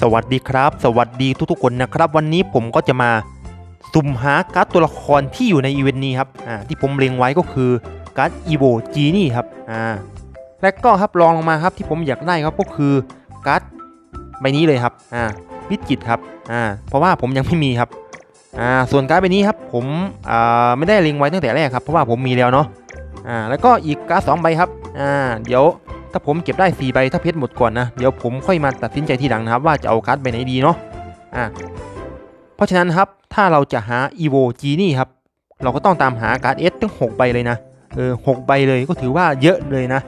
สวัสดีครับ สวัสดีทุกๆคนนะครับ วันนี้ผมก็จะมาสุ่มหาการ์ดตัวละครที่อยู่ในอีเวนต์นี้ครับอ่าที่ผมเล็งไว้ก็คือการ์ดอีโวจีนี่ครับอ่าและก็ครับรองลงมาครับที่ผมอยากได้ครับก็คือการ์ดใบนี้เลยครับอ่าพิจิตครับอ่าเพราะว่าผมยังไม่มีครับอ่าส่วนการ์ดใบนี้ครับผมอ่าไม่ได้เล็งไว้ตั้งแต่แรกครับเพราะว่าผมมีแล้วเนาะอ่าแล้วก็อีกการ์ดสองใบครับอ่าเดี๋ยว ถ้าผมเก็บได้4ใบถ้าเพชรหมดก่อนนะ เดี๋ยวผมค่อยมาตัดสินใจทีหลังนะครับว่าจะเอาการ์ดใบไหนดีเนาะอ่าเพราะฉะนั้นครับถ้าเราจะหา EVO G นี่ครับเราก็ต้องตามหาการ์ด S ตั้ง6ใบเลยนะเออหกใบเลยก็ถือว่าเยอะเลยนะ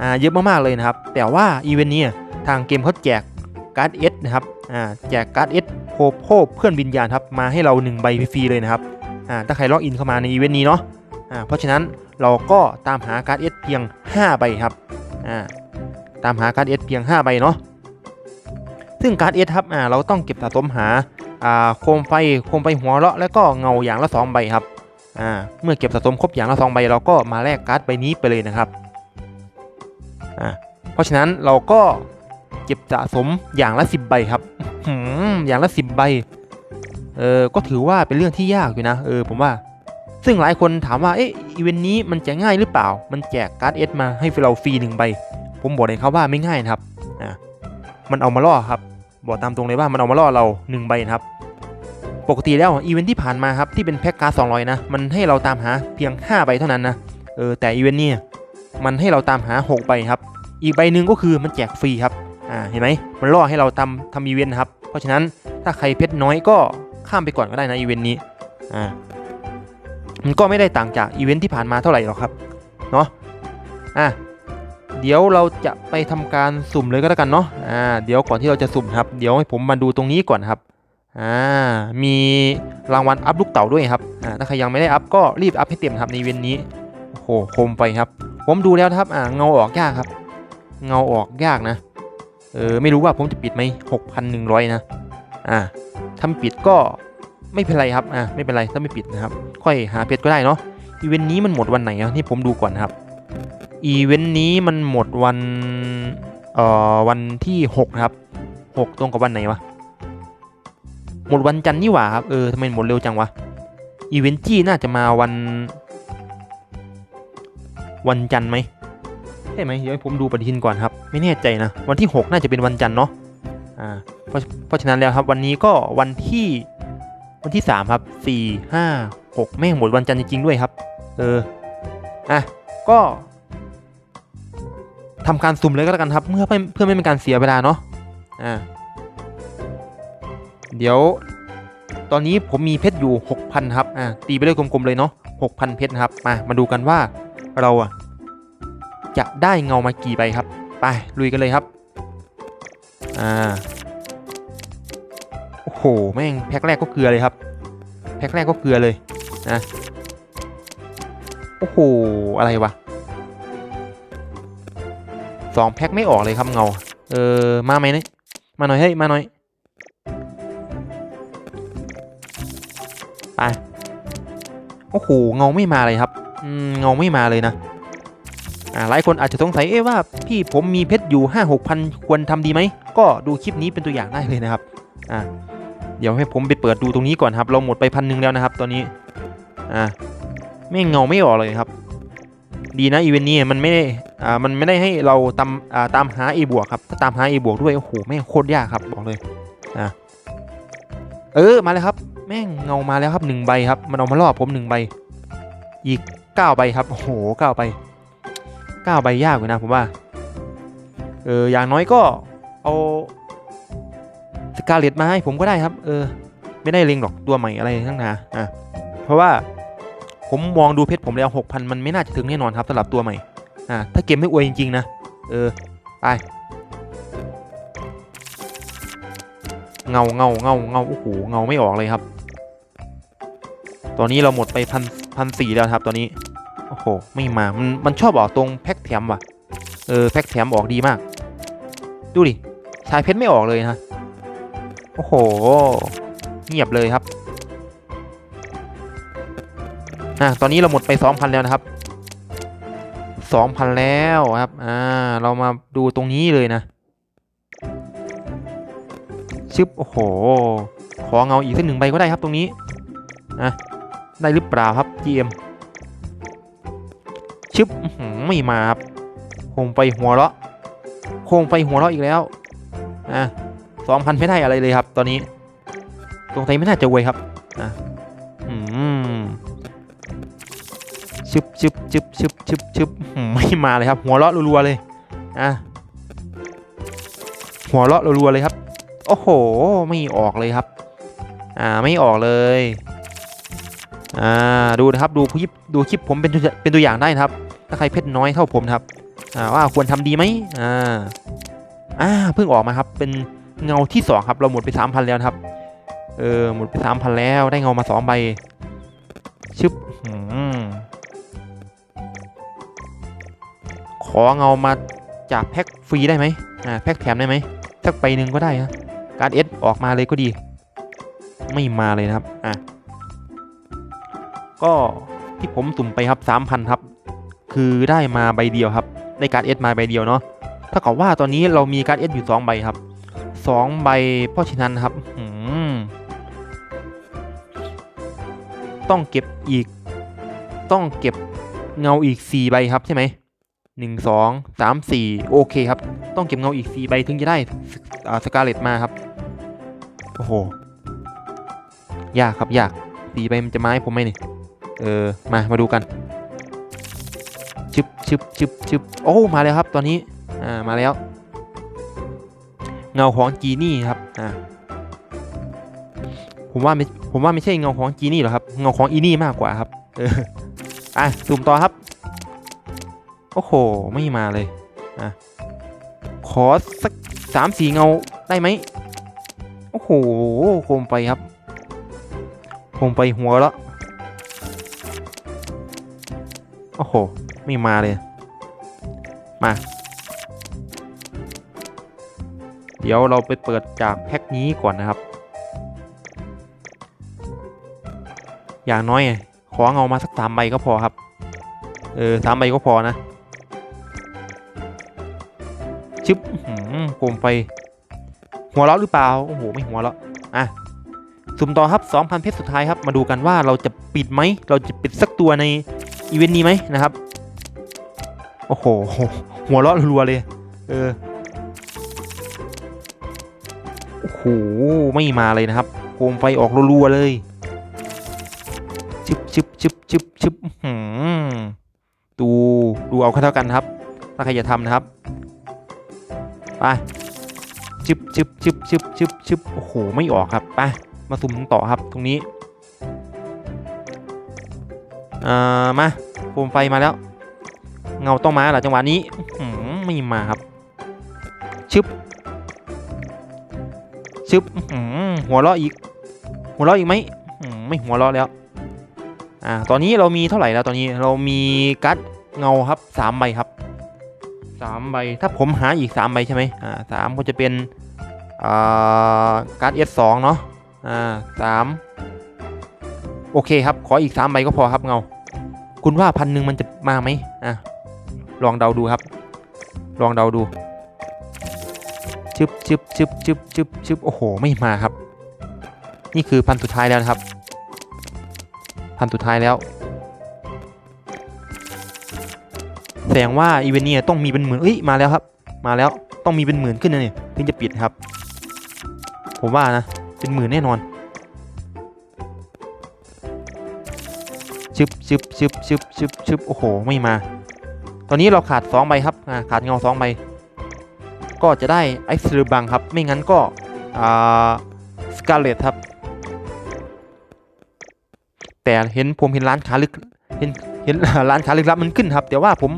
อ่าเยอะมากๆเลยนะครับ แต่ว่าอีเวนต์นี้ทางเกมเขาแจกการ์ด S นะครับอ่าแจกการ์ด S โพโพเพื่อนวิญญาณครับมาให้เรา 1 ใบฟรีเลยนะครับอ่าถ้าใครล็อกอินเข้ามาในอีเวนต์นี้เนาะอ่าเพราะฉะนั้นเราก็ตามหาการ์ด S เพียง 5 ใบครับ อ่าตามหาการ์ดเอสเพียง 5 ใบเนาะซึ่งการ์ดเอสครับอ่าเราต้องเก็บสะสมหาอ่าโคมไฟโคมไฟหัวเราะแล้วก็เงาอย่างละ 2 ใบครับอ่าเมื่อเก็บสะสมครบอย่างละ 2 ใบเราก็มาแลกการ์ดใบนี้ไปเลยนะครับอ่าเพราะฉะนั้นเราก็เก็บสะสมอย่างละ 10 ใบครับอย่างละ 10 ใบเออก็ถือว่าเป็นเรื่องที่ยากอยู่นะเออผมว่า ซึ่งหลายคนถามว่าเอ๊ะอีเวนต์นี้มันจะง่ายหรือเปล่า มันแจกการ์ดเอสมาให้เราฟรีหนึ่งใบ ผมบอกเลยครับว่าไม่ง่ายนะครับอ่ามันเอามาล่อครับ บอกตามตรงเลยว่ามันเอามาล่อเราหนึ่งใบนะครับ ปกติแล้วอีเวนต์ที่ผ่านมาครับที่เป็นแพ็กการ์ดสองร้อยนะ มันให้เราตามหาเพียง 5 ใบเท่านั้นนะ เออแต่อีเวนต์นี้มันให้เราตามหา 6 ใบครับ อีกใบหนึ่งก็คือมันแจกฟรีครับ อ่าเห็นไหมมันล่อให้เราทำทำอีเวนต์นะครับ เพราะฉะนั้นถ้าใครเพชรน้อยก็ข้ามไปก่อนก็ได้นะอีเวนต์นี้ อ่า มันก็ไม่ได้ต่างจากอีเวนท์ที่ผ่านมาเท่าไหร่หรอกครับ เนาะอะเดี๋ยวเราจะไปทำการสุ่มเลยก็แล้วกันเนาะอ่าเดี๋ยวก่อนที่เราจะสุ่มครับ เดี๋ยวให้ผมมาดูตรงนี้ก่อนครับอ่ามีรางวัลอัพลูกเต่าด้วยครับอ่าถ้าใครยังไม่ได้อัพก็รีบอัพให้เต็มครับในอีเวนต์นี้โอ้โหคมไปครับ ผมดูแล้วครับอ่าเงาออกยากครับ เงาออกยากนะเออไม่รู้ว่าผมจะปิดไหมหกพันหนึ่งร้อยนะอ่าถ้าปิดก็ ไม่เป็นไรครับอ่าไม่เป็นไรถ้าไม่ปิดนะครับ ค่อยหาเพชรก็ได้เนาะอีเวนต์นี้มันหมดวันไหนอะนี่ผมดูก่อนนะครับอีเวนต์นี้มันหมดวันเอ่อวันที่6นะครับ6ตรงกับวันไหนวะหมดวันจันทร์นี่หว่าครับเออทำไมหมดเร็วจังวะอีเวนต์จี้น่าจะมาวัน วันจันทร์ไหมใช่ไหมเดี๋ยวให้ผมดูปฏิทินก่อนครับ ไม่แน่ใจนะวันที่ 6 น่าจะเป็นวันจันทร์เนาะอ่าเพราะเพราะฉะนั้นแล้วครับวันนี้ก็วันที่ วันที่ 3 ครับ 4 5 6 แม่งหมดวันจันทร์จริงๆด้วยครับ เออ อะ ก็ทำการสุ่มเลยก็แล้วกันครับ เพื่อเพื่อไม่เป็นการเสียเวลาเนาะ อ่า เดี๋ยว ตอนนี้ผมมีเพชรอยู่ 6,000 ครับ อ่า ตีไปเลยกลมๆเลยเนาะ 6,000 เพชรครับ มา มาดูกันว่าเราอะจะได้เงามากี่ใบครับ ไป ลุยกันเลยครับ อ่า โอ้โหแม่งแพ็คแรกก็เกลือเลยครับ แพ็คแรกก็เกลือเลยนะโอ้โหอะไรวะสองแพ็คไม่ออกเลยครับเงา เออมาไหมเนี่ยมาหน่อยเฮ้ยมาหน่อยไปโอ้โหเงาไม่มาเลยครับเงาไม่มาเลยนะอ่าหลายคนอาจจะสงสัยเอ๊ะว่าพี่ผมมีเพชรอยู่ห้าหกพันควรทำดีไหม ก็ดูคลิปนี้เป็นตัวอย่างได้เลยนะครับ อ่า เดี๋ยวให้ผมไปเปิดดูตรงนี้ก่อนครับ เราหมดไปพันหนึ่งแล้วนะครับ ตอนนี้ อ่าไม่เงาไม่ออกเลยครับ ดีนะอีเวนต์นี้มันไม่ได้อ่ามันไม่ได้ให้เราตามอ่าตามหา A บวกครับถ้าตามหา A บวกด้วยโอ้โหแม่งโคตรยากครับบอกเลยอ่าเออมาแล้วครับ แม่งเงามาแล้วครับหนึ่งใบครับ มันเอามาล่อผมหนึ่งใบ อีกเก้าใบครับโอ้โหเก้าใบเก้าใบยากอยู่นะผมว่าเอออย่างน้อยก็เอา สกาเลตมาให้ผมก็ได้ครับ เออ ไม่ได้เล็งหรอกตัวใหม่อะไรทั้งนั้นอะเพราะว่าผมมองดูเพชรผมแล้วหกพันมันไม่น่าจะถึงแน่นอนครับสำหรับตัวใหม่อ่าถ้าเกมไม่อวยจริงๆนะ เออ ไปเงาเงาเงาเงาโอ้โหเงาไม่ออกเลยครับ ตอนนี้เราหมดไปพันพันสี่แล้วครับ ตอนนี้ โอ้โห ไม่มา มันมันชอบออกตรงแพ็คแถมว่ะ เออ แพ็คแถมออกดีมาก ดูดิ ชายเพชรไม่ออกเลยนะ โอ้โห เงียบเลยครับอะตอนนี้เราหมดไป 2,000 แล้วนะครับ 2,000 แล้วครับ อ่า เรามาดูตรงนี้เลยนะ ชึบ โอ้โห ขอเงาอีกสักหนึ่งใบก็ได้ครับตรงนี้นะได้หรือเปล่าครับ GM ชึบไม่มาครับโคมไฟหัวเราะโคมไฟหัวเราะอีกแล้ว อะ สองพันไม่ได้อะไรเลยครับตอนนี้ตรงไทยไม่น่าจะเวยครับอะอืมชึบชึบชึบชึบชึบชึบไม่มาเลยครับ หัวเราะรัวๆเลยอะหัวเราะรัวๆเลยครับ โอ้โห ไม่ออกเลยครับ อ่า ไม่ออกเลย อ่า ดูนะครับ ดูคลิป ดูคลิปผมเป็นเป็นตัวอย่างได้นะครับ ถ้าใครเพชรน้อยเท่าผมครับ อ่า ว่าควรทำดีไหมอ่า อ่า เพิ่งออกมาครับ เป็น เงาที่สองครับ เราหมดไปสามพันแล้วครับเออหมดไปสามพันแล้วได้เงามาสองใบชึบขอเงามาจากแพ็คฟรีได้ไหมอ่าแพ็คแถมได้ไหมสักใบหนึ่งก็ได้นะการเอสออกมาเลยก็ดี ไม่มาเลยนะครับอะก็ที่ผมสุ่มไปครับ 3,000 ครับ คือได้มาใบเดียวครับ ได้การเอสมาใบเดียวเนาะถ้ากับว่าตอนนี้เรามีการเอสอยู่ 2 ใบครับ 2 ใบ เพราะฉะนั้นครับต้องเก็บอีก ต้องเก็บเงาอีก 4 ใบครับใช่ไหมหนึ่งสองสามสี่โอเคครับ ต้องเก็บเงาอีก4ใบถึงจะได้สกาเลตมาครับ โอ้โห ยากครับยากสีใบมันจะไมาให้ผมไหมเนี่ยเออ มามาดูกันชึบชึบชึบชึบโอ้ มาแล้วครับตอนนี้ อ่า มาแล้ว เงาของจีนี่ครับอ่าผมว่าไม่ผมว่าไม่ใช่เงาของจีนี่หรอกครับ เงาของอีนี่มากกว่าครับเอออะสุ่มต่อครับ โอ้โห ไม่มาเลยอะขอสักสามสี่เงาได้ไหมโอ้โหโคมไปครับโคมไปหัวแล้วโอ้โห ไม่มาเลย มา เดี๋ยวเราไปเปิดจากแพ็คนี้ก่อนนะครับ อย่างน้อยขอเงามาสักสามใบก็พอครับ เออสามใบก็พอนะ ชึบอื้อหือโคมไฟ หัวเราะหรือเปล่า โอ้โห ไม่หัวเราะ อะ สุ่มต่อครับ 2,000 เพชรสุดท้ายครับ มาดูกันว่าเราจะปิดไหม เราจะปิดสักตัวในอีเวนต์นี้ไหมนะครับ โอ้โห หัวเราะรัวเลย เออ ไม่มาเลยนะครับโคมไฟออกรัวๆเลยชึบชึบชึบชึบชึบหดูดูเอาเท่ากันครับ ถ้าใครจะทำนะครับ ไปชึบชึบชึบชึบชึบชึบโอ้โห ไม่ออกครับ ไป มาสุ่มต่อครับ ตรงนี้ อ่า มาโคมไฟมาแล้ว เงาต้องมาเหรอจังหวะนี้ไม่มาครับ ชึบ ชึบหัวเราะอีก หัวเราะอีกไหมไม่หัวเราะแล้วอ่าตอนนี้เรามีเท่าไหร่แล้วตอนนี้เรามีการ์ดเงาครับสามใบครับสามใบถ้าผมหาอีกสามใบใช่ไหมอ่าสามก็จะเป็นอ่าการ์ดเอสสองเนาะอ่าสามโอเคครับ ขออีกสามใบก็พอครับเงา คุณว่าพันหนึ่งมันจะมาไหมอะลองเดาดูครับ ลองเดาดู ชึบชึบชึบชึบชึบชึบโอ้โห ไม่มาครับ นี่คือพันสุดท้ายแล้วนะครับ พันสุดท้ายแล้ว แสดงว่าอีเวนต์เนี่ยต้องมีเป็นหมื่นเอ้ย มาแล้วครับ มาแล้ว ต้องมีเป็นหมื่นขึ้นนะเนี่ยถึงจะปิดครับ ผมว่านะ เป็นหมื่นแน่นอนชึบชึบชึบชึบชึบชึบโอ้โห ไม่มา ตอนนี้เราขาด2ใบครับ ขาดเงา2ใบ ก็จะได้ไอซ์เรือบังครับ ไม่งั้นก็สกาเลตครับ แต่เห็นผมเห็นร้านค้าลึกเห็นเห็นร้านค้าลึกลับมันขึ้นครับ แต่ว่าผม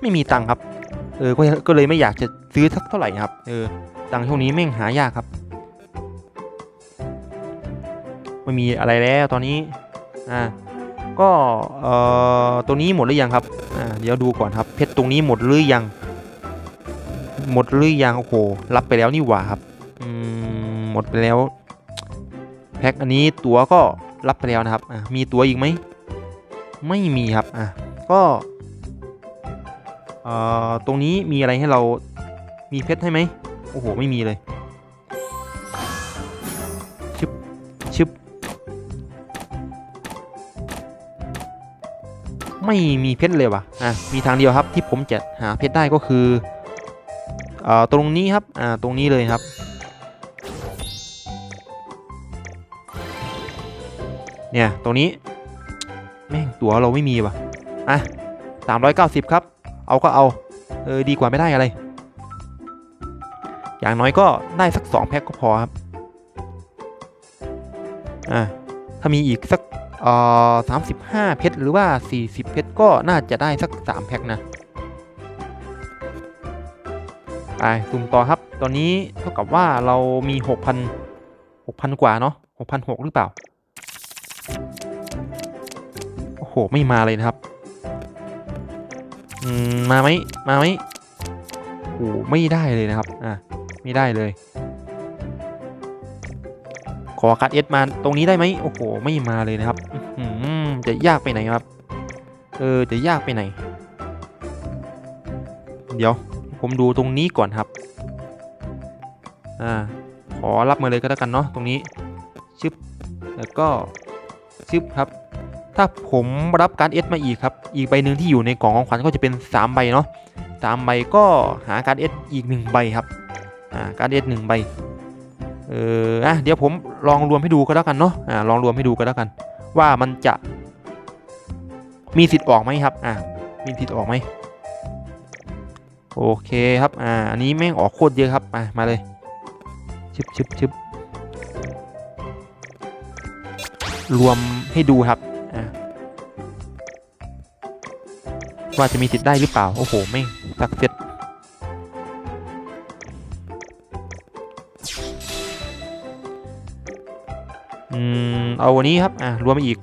ไม่มีตังค์ครับเออก็เลยไม่อยากจะซื้อสักเท่าไหร่ครับเออตังค์ช่วงนี้แม่งหายากครับไม่มีอะไรแล้วตอนนี้อ่าก็เอ่อตรงนี้หมดหรือยังครับอ่าเดี๋ยวดูก่อนครับเพชรตรงนี้หมดหรือยัง หมดหรือยังโอ้โหรับไปแล้วนี่หว่าครับอืมหมดไปแล้วแพ็คอันนี้ตั๋วก็รับไปแล้วนะครับอ่ามีตั๋วอีกไหมไม่มีครับอะก็เอ่อตรงนี้มีอะไรให้เรามีเพชรให้ไหมโอ้โหไม่มีเลยชึบชิบไม่มีเพชรเลยว่ะอะมีทางเดียวครับที่ผมจะหาเพชรได้ก็คือ ตรงนี้ครับอ่าตรงนี้เลยครับเนี่ยตรงนี้แม่งตั๋วเราไม่มีว่ะอะสามร้อยเก้าสิบครับ เอาก็เอาเออดีกว่าไม่ได้อะไร อย่างน้อยก็ได้สักสองแพ็คก็พอครับอ่าถ้ามีอีกสักเอ่อสามสิบห้าเพชรหรือว่าสี่สิบเพชรก็น่าจะได้สักสามแพ็คนะ ไปสุ่มต่อครับ ตอนนี้เท่ากับว่าเรามีหกพันหกพันกว่าเนาะหกพันหกหรือเปล่า โอ้โห ไม่มาเลยนะครับ อืม มาไหมมาไหมโอ้ไม่ได้เลยนะครับ อะ ไม่ได้เลย ขอคัดเอสมาตรงนี้ได้ไหมโอ้โห ไม่มาเลยนะครับ อื้อหือจะยากไปไหนครับ เออ จะยากไปไหน เดี๋ยว ผมดูตรงนี้ก่อนครับ อ่า ขอรับมาเลยก็แล้วกันเนาะตรงนี้ ชึบ แล้วก็ ชึบครับ ถ้าผมรับการ์ดเอสมาอีกครับ อีกใบหนึ่งที่อยู่ในกล่องของขวัญก็จะเป็น 3 ใบเนาะสามใบก็หาการ์ดเอสอีก 1 ใบครับ อ่า การ์ดเอสหนึ่งใบ เอออะเดี๋ยวผมลองรวมให้ดูก็แล้วกันเนาะ อ่า ลองรวมให้ดูก็แล้วกัน ว่ามันจะ มีสิทธิ์ออกไหมครับ อ่ามีสิทธิ์ออกไหม โอเคครับ อ่า อันนี้แม่งออกโคตรเยอะครับ มามาเลยชึบชึบชึบรวมให้ดูครับ อ่าว่าจะมีสิทธิ์ได้หรือเปล่า โอ้โห แม่งสักเซตอืม เอาวันนี้ครับ อ่ารวมไปอีก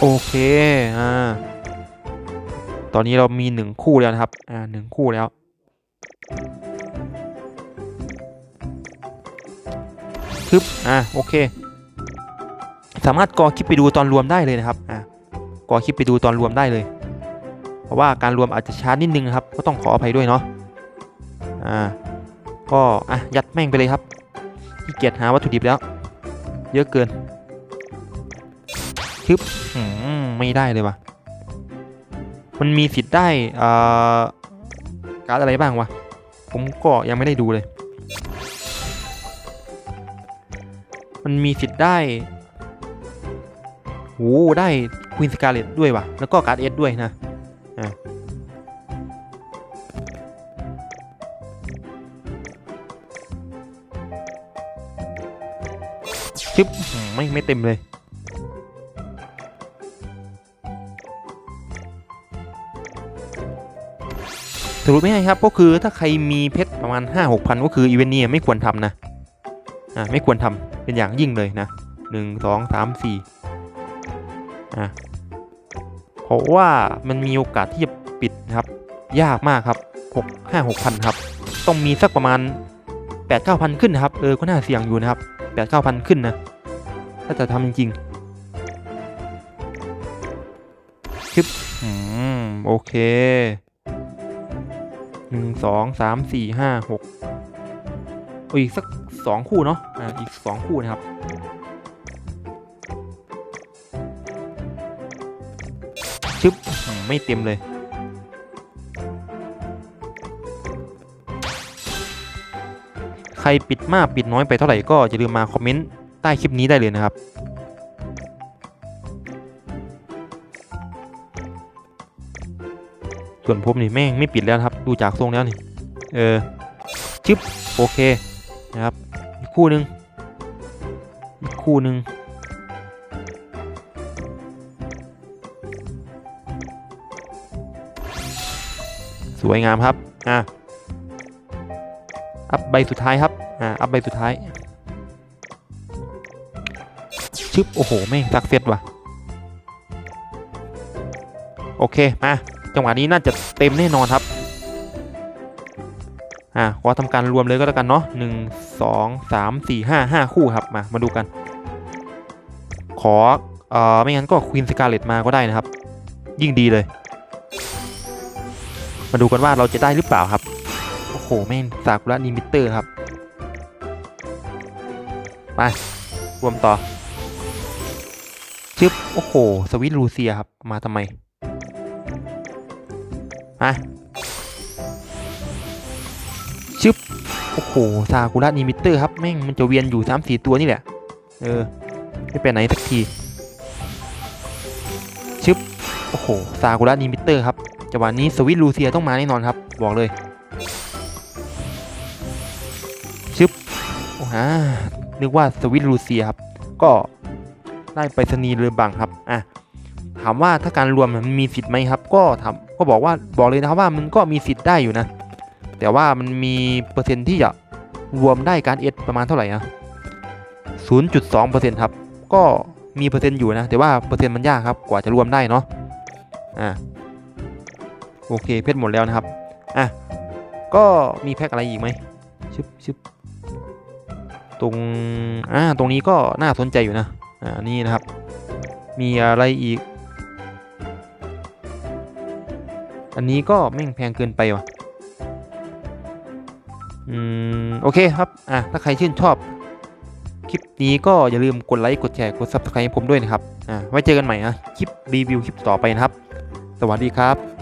โอเค อ่า ตอนนี้เรามีหนึ่งคู่แล้วนะครับ อ่าหนึ่งคู่แล้วคึบ อ่า โอเค สามารถกอคลิปไปดูตอนรวมได้เลยนะครับ อ่ากอคลิปไปดูตอนรวมได้เลย เพราะว่าการรวมอาจจะช้านิดนึงนะครับ ก็ต้องขออภัยด้วยเนาะ อ่า ก็ อะ ยัดแม่งไปเลยครับที่เกียจหาวัตถุดิบแล้ว เยอะเกิน คึบอืมไม่ได้เลยว่ะ มันมีสิทธิ์ได้อ่าการ์ดอะไรบ้างวะ ผมก็ยังไม่ได้ดูเลย มันมีสิทธิ์ได้โหได้ควีนสกาเลตด้วยว่ะ แล้วก็การ์ดเอสด้วยนะอ่าชึบอืมไม่ไม่เต็มเลย สรุปไม่ให้ครับก็คือถ้าใครมีเพชรประมาณ 5 6พันก็คืออีเวนต์นี้ไม่ควรทำนะอ่าไม่ควรทำเป็นอย่างยิ่งเลยนะหนึ่งสองสามสี่อ่าเพราะว่ามันมีโอกาสที่จะปิดนะครับ ยากมากครับหกห้าหกพันครับ ต้องมีสักประมาณ8ปดเก้าพันขึ้นนะครับ เออ ก็น่าเสี่ยงอยู่นะครับ8ปดเก้าพันขึ้นนะ ถ้าจะทำจริงๆชึบอืม โอเค หนึ่งสองสามสี่ห้าหกโอ้ยอีกสักสองคู่เนาะอ่าอีกสองคู่นะครับชึบไม่เต็มเลยใครปิดมากปิดน้อยไปเท่าไหร่ก็อย่าลืมมาคอมเมนต์ใต้คลิปนี้ได้เลยนะครับ ส่วนผมนี่แม่งไม่ปิดแล้วครับ ดูจากทรงแล้วนี่เออชึบโอเคนะครับอีกคู่หนึ่งอีกคู่หนึ่งสวยงามครับอะอัพใบสุดท้ายครับอ่าอัพใบสุดท้ายชึบโอ้โหแม่งสักเซตว่ะโอเคมา จังหวะนี้น่าจะเต็มแน่นอนครับอ่าขอทำการรวมเลยก็แล้วกันเนาะหนึ่งสองสามสี่ห้าห้าคู่ครับมามาดูกัน ขอเอ่อไม่งั้นก็ควีนสกาเลตมาก็ได้นะครับ ยิ่งดีเลย มาดูกันว่าเราจะได้หรือเปล่าครับ โอ้โหโหแม่งซากุระนิมิเตอร์ครับไปรวมต่อชึบโอ้โห สวิตลูเซียครับ มาทำไม มาชึบโอ้โหซากุระนิมิเตอร์ครับแม่งมันจะเวียนอยู่สามสี่ตัวนี่แหละ เออ ไม่ไปไหนสักทีชึบโอ้โหซากุระนิมิเตอร์ครับจังหวะนี้สวิตลูเซียต้องมาแน่นอนครับ บอกเลยชึบโอ้ฮานึกว่าสวิตลูเซียครับ ก็ได้ไปรษณีเรือบังครับ อะ ถามว่าถ้าการรวมมันมีสิทธิ์ไหมครับ ก็ถามก็บอกว่าบอกเลยนะครับว่ามันก็มีสิทธิ์ได้อยู่นะ แต่ว่ามันมีเปอร์เซ็นต์ที่จะรวมได้การเอสประมาณเท่าไหร่นะ0.2%ครับ ก็มีเปอร์เซ็นต์อยู่นะ แต่ว่าเปอร์เซ็นต์มันยากครับกว่าจะรวมได้เนาะ อะโอเคเพชรหมดแล้วนะครับ อะ ก็มีแพ็คอะไรอีกไหมชึบชึบตรง อ่า ตรงนี้ก็น่าสนใจอยู่นะ อ่า นี่นะครับ มีอะไรอีก อันนี้ก็แม่งแพงเกินไปว่ะ อืม โอเคครับ อะ ถ้าใครชื่นชอบ คลิปนี้ก็อย่าลืมกดไลค์ กดแชร์ กด subscribe ให้ผมด้วยนะครับ อะ ไว้เจอกันใหม่นะ คลิปรีวิวคลิปต่อไปนะครับ สวัสดีครับ